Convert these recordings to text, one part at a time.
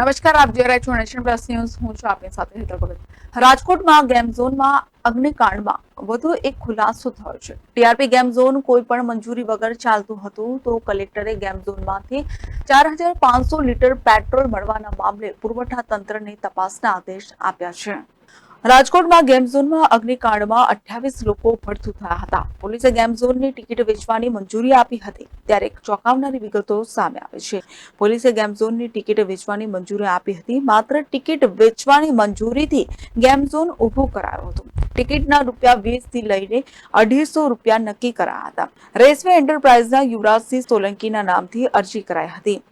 નમસ્કાર, આપ જોઈ રહ્યા છો નેશન પ્લસ ન્યૂઝ. હું છું આપની સાથે હેતલ ભગત. રાજકોટમાં ગેમ ઝોનમાં અગ્નિકાંડમાં વધુ એક ખુલાસો થયો છે. ટીઆરપી ગેમ ઝોન કોઈ પણ મંજૂરી વગર ચાલતું હતું તો કલેક્ટરે ગેમ ઝોનમાંથી ચાર હજાર પાંચસો લીટર પેટ્રોલ મળવાના મામલે પુરવઠા તંત્રને તપાસના આદેશ આપ્યા છે. રાજકોટમાં ગેમ ઝોનમાં અગ્નિકાંડમાં અઠ્યાવીસ લોકો ભડથું થયા હતા. પોલીસે ગેમ ઝોનની ટિકિટ વેચવાની મંજૂરી આપી હતી. ત્યારે ચોંકાવનારી વિગતો સામે આવે છે. પોલીસે ગેમ ઝોનની ટિકિટ વેચવાની મંજૂરી આપી હતી. માત્ર ટિકિટ વેચવાની મંજૂરીથી ગેમ ઝોન ઊભું કરાયો હતો. ટિકિટના રૂપિયા વીસથી લઈને અઢીસો રૂપિયા નક્કી કરાયા હતા. રેસવે એન્ટરપ્રાઇઝના યુવરાજસિંહ સોલંકીના નામથી અરજી કરાઈ હતી.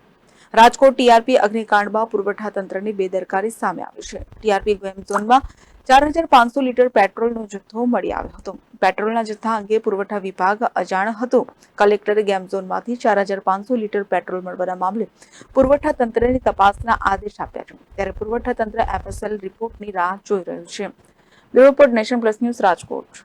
રાજકોટ ટીઆરપી અગ્નિકાંડમાં પુરવઠા તંત્રની બેદરકારી સામે આવી છે. ટીઆરપી ગેમ ઝોનમાં ચાર હજાર પાંચસો લીટર પેટ્રોલનો જથ્થો મળી આવ્યો હતો. પેટ્રોલના જથ્થા અંગે પુરવઠા વિભાગ અજાણ હતો. કલેક્ટરે ગેમ ઝોનમાંથી ચાર હજાર પાંચસો લીટર પેટ્રોલ મળવાના મામલે પુરવઠા તંત્રની તપાસના આદેશ આપ્યા છે. ત્યારે પુરવઠા તંત્ર એફએસએલ રિપોર્ટની રાહ જોઈ રહ્યું છે. Bureau nation plus news Rajkot.